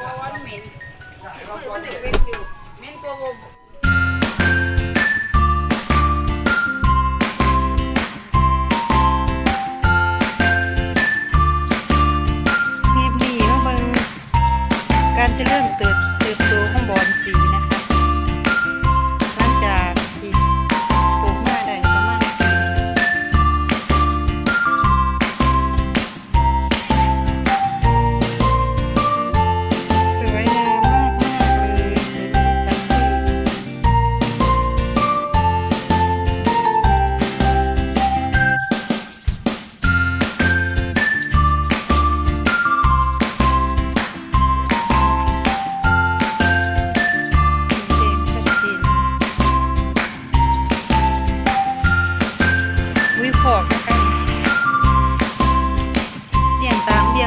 ตัม็นมักเป็ยการจะเริ่มเติ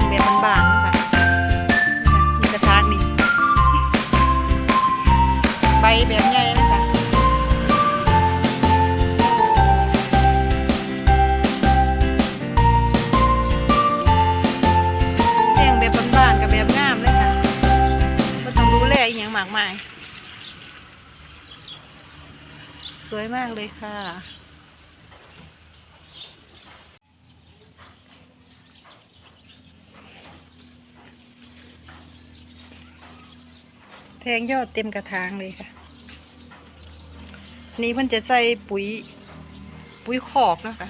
งแบบบางๆนะคะมีกระทางนี่ใบแบบใหญ่นะคะเรียงแบบบางๆกับแบบงามเลยค่ะไม่ต้องรู้แลอีอย่างมากมาย สวยมากเลยค่ะ แทงยอดเต็มกระถางเลยค่ะนนี้เพิ่นจะใส่ปุ๋ย ปุ๋ยขอกนะคะ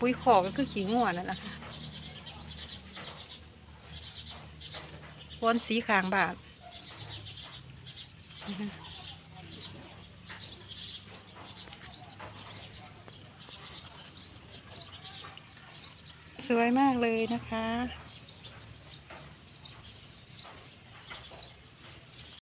ปุ๋ยขอกก็คือขี้ง่วนนั่นแหละค่ะวนสีขางบาทสวยมากเลยนะคะ